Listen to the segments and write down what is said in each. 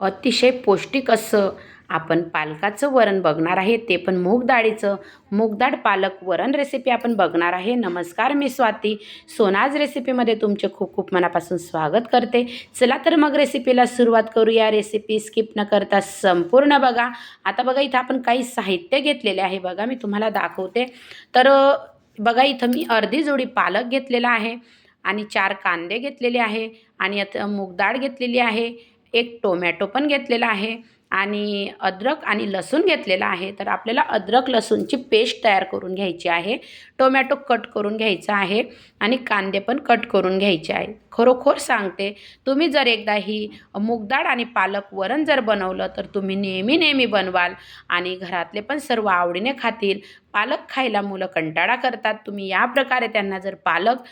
अतिशय पौष्टिक असं. आपण पालकाचं वरण बघणार आहे ते पण मूग डाळीचं. मूगडाळ पालक वरण रेसिपी आपण बघणार आहे. नमस्कार मी स्वाती. सोनाज रेसिपीमध्ये तुमचे खूप खूप मनापासून स्वागत करते. चला तर मग रेसिपीला सुरुवात करूया. रेसिपी स्किप न करता संपूर्ण बघा. आता बघा इथं आपण काही साहित्य घेतलेले आहे बघा. मी तुम्हाला दाखवते. तर बघा इथं मी अर्धी जोडी पालक घेतलेला आहे आणि चार कांदे घेतलेले आहे आणि आता मूगडाळ घेतलेली आहे. एक टोमॅटो पण घेतलेला आहे आणि अद्रक आणि लसूण घेतलेला आहे. तर आपल्याला अद्रक लसूणची पेस्ट तयार करून घ्यायची आहे. टोमॅटो कट करून घ्यायचा आहे आणि कांदे पण कट करून घ्यायचे आहे. खरोखर सांगते तुम्ही जर एकदा ही मूगडाळ आणि पालक वरण जर बनवलं तर तुम्ही नेहमी नेहमी बनवाल आणि घरातले पण सर्व आवडीने खातील. पालक खायला मुलं कंटाळा करतात. तुम्ही या प्रकारे त्यांना जर पालक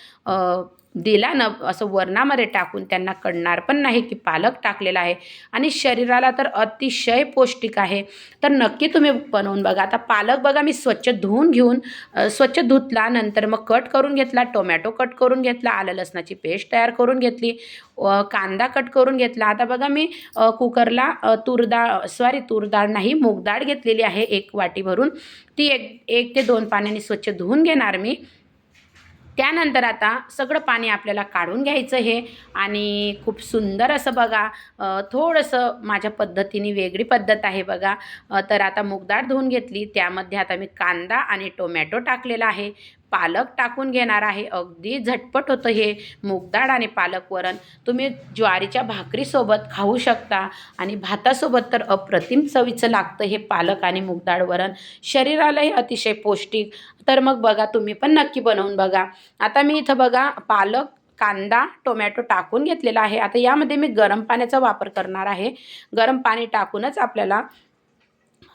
दिला ना असं वरणामध्ये टाकून त्यांना कळणार पण नाही की पालक टाकलेला आहे. आणि शरीराला तर अतिशय पौष्टिक आहे. तर नक्की तुम्ही बनवून बघा. आता पालक बघा मी स्वच्छ धुवून घेऊन स्वच्छ धुतला नंतर मग कट करून घेतला टोमॅटो कट करून घेतला आलं लसणाची पेस्ट तयार करून घेतली कांदा कट करून घेतला. आता बघा मी कुकरला तूर डाळ सॉरी तूर डाळ नाही मूग डाळ घेतलेली आहे एक वाटी भरून. ती एक एक ते दोन पाण्याने स्वच्छ धुवून घेणार मी. त्यानंतर आता सगळं पाणी आपल्याला काढून घ्यायचं हे. आणि खूप सुंदर असं बघा थोडंसं माझ्या पद्धतीने वेगळी पद्धत आहे बघा. तर आता मुगडाळ धुवून घेतली त्यामध्ये आता मी कांदा आणि टोमॅटो टाकलेला आहे. पालक टाकून घेणार आहे. अगदी झटपट होतं हे मूगडाळ आणि पालक वरण. तुम्ही ज्वारीच्या भाकरीसोबत खाऊ शकता आणि भातासोबत तर अप्रतिम चवीचं लागतं हे पालक आणि मूगडाळ वरण. शरीरालाही अतिशय पौष्टिक. तर मग बघा तुम्ही पण नक्की बनवून बघा. आता मी इथं बघा पालक कांदा टोमॅटो टाकून घेतलेला आहे. आता यामध्ये मी गरम पाण्याचा वापर करणार आहे. गरम पाणी टाकूनच आपल्याला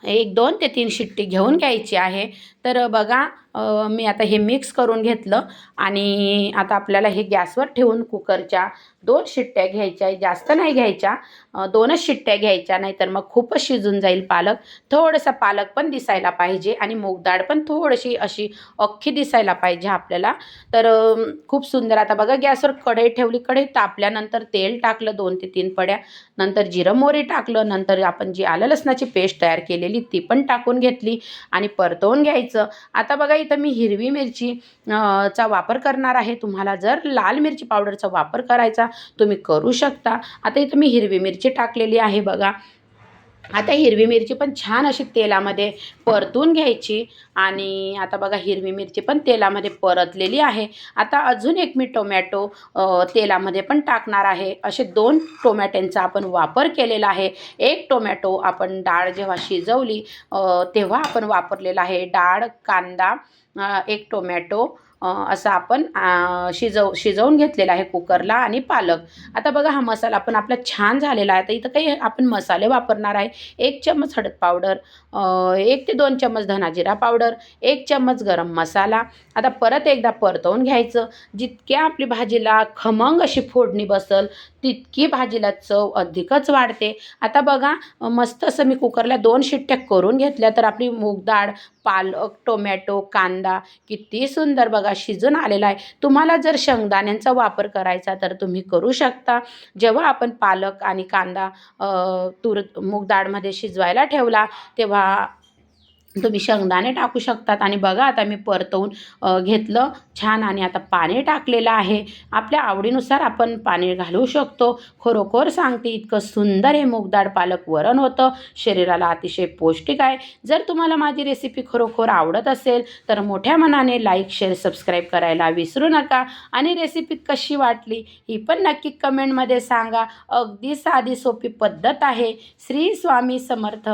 एक दोन ते तीन शिट्टी घेऊन घ्यायची आहे. तर बघा मी आता हे मिक्स करून घेतलं आणि आता आपल्याला हे गॅसवर ठेवून कुकरच्या दोन शिट्ट्या घ्यायच्या जास्त नाही घ्यायच्या. दोनच शिट्ट्या घ्यायच्या नाहीतर मग खूपच शिजून जाईल पालक. थोडंसं पालक पण दिसायला पाहिजे आणि मूगडाळ पण थोडीशी अशी अख्खी दिसायला पाहिजे आपल्याला. तर खूप सुंदर. आता बघा गॅसवर कढई ठेवली कढई तापल्यानंतर तेल टाकलं दोन ते तीन पड्या. नंतर जिरं मोहरी टाकलं नंतर आपण जी आलं लसणाची पेस्ट तयार केलेली ती पण टाकून घेतली आणि परतवून घ्यायचं. आता बघा इथं मी हिरवी मिरची चा वापर करणार आहे. तुम्हाला जर लाल मिरची पावडरचा वापर करायचा तुम्ही करू शकता. आता इथं मी हिरवी मिरची टाकलेली आहे बघा. आता हिरवी मिरची पण छान अशी तेलामध्ये परतून घ्यायची. आणि आता बघा हिरवी मिरची पण तेलामध्ये परतलेली आहे. आता अजून एक मी टोमॅटो तेलामध्ये पण टाकणार आहे. असे दोन टोमॅटोंचा आपण वापर केलेला आहे. एक टोमॅटो आपण डाळ जेव्हा शिजवली तेव्हा आपण वापरलेला आहे डाळ कांदा एक टोमॅटो असं आपण शिजव शिजवून घेतलेला आहे कुकरला आणि पालक. आता बघा हा मसाला पण आपला छान झालेला आहे. तर इथं काही आपण मसाले वापरणार आहे. एक चम्मच हळद पावडर एक ते दोन चम्मच धनाजिरा पावडर एक चम्मच गरम मसाला. आता परत एकदा परतवून घ्यायचं. जितक्या आपली भाजीला खमंग अशी फोडणी बसल तितकी भाजीला चव अधिकच वाढते. आता बघा मस्त असं मी कुकरला दोन शिट्ट्या करून घेतल्या तर आपली मूग डाळ पालक टोमॅटो कांदा किती सुंदर बघा शिजून आलेला आहे. तुम्हाला जर शेंगदाण्यांचा वापर करायचा तर तुम्ही करू शकता. जेव्हा आपण पालक आणि कांदा तूर मूग डाळमध्ये शिजवायला ठेवला तेव्हा तुम्ही शेंगदाणे टाकू शकतात. आणि बघा आता मी परतवून घेतलं छान आणि आता पाणी टाकलेलं आहे. आपल्या आवडीनुसार आपण पाणी घालू शकतो. खरोखर सांगते इतकं सुंदर हे मूगडाळ पालक वरण होतं. शरीराला अतिशय पौष्टिक आहे. जर तुम्हाला माझी रेसिपी खरोखर आवडत असेल तर मोठ्या मनाने लाईक शेअर सबस्क्राईब करायला विसरू नका. आणि रेसिपी कशी वाटली ही पण नक्की कमेंटमध्ये सांगा. अगदी साधी सोपी पद्धत आहे. श्री स्वामी समर्थ.